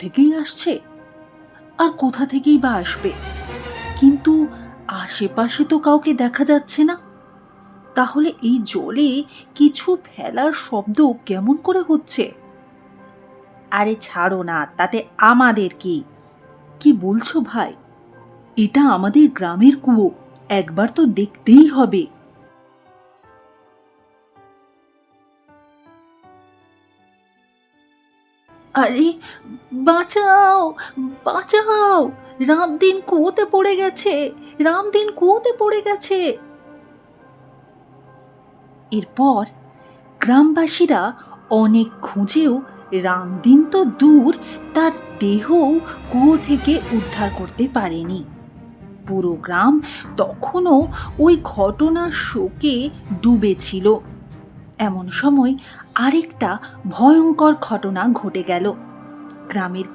থেকেই আসছে? আর কোথা থেকেই বা আসবে? কিন্তু আশেপাশে তো কাউকে দেখা যাচ্ছে না। তাহলে এই জলে কিছু ফেলার শব্দ কেমন করে হচ্ছে? আরে ছাড়ো না, তাতে আমাদের কি? কি বলছো ভাই? এটা আমাদের গ্রামের কুয়ো, একবার তো দেখতেই হবে। আরে, বাঁচাও বাঁচাও। রামদিন কুয়োতে পড়ে গেছে, রামদিন কুয়োতে পড়ে গেছে। এরপর গ্রামবাসীরা অনেক খুঁজেও রামদিন তো দূর, তার দেহও কুয়ো থেকে উদ্ধার করতে পারেনি। পুরো গ্রাম তখনও ওই ঘটনার শোকে ডুবেছিল। এমন সময় আরেকটা ভয়ঙ্কর ঘটনা ঘটে গেল। গ্রামের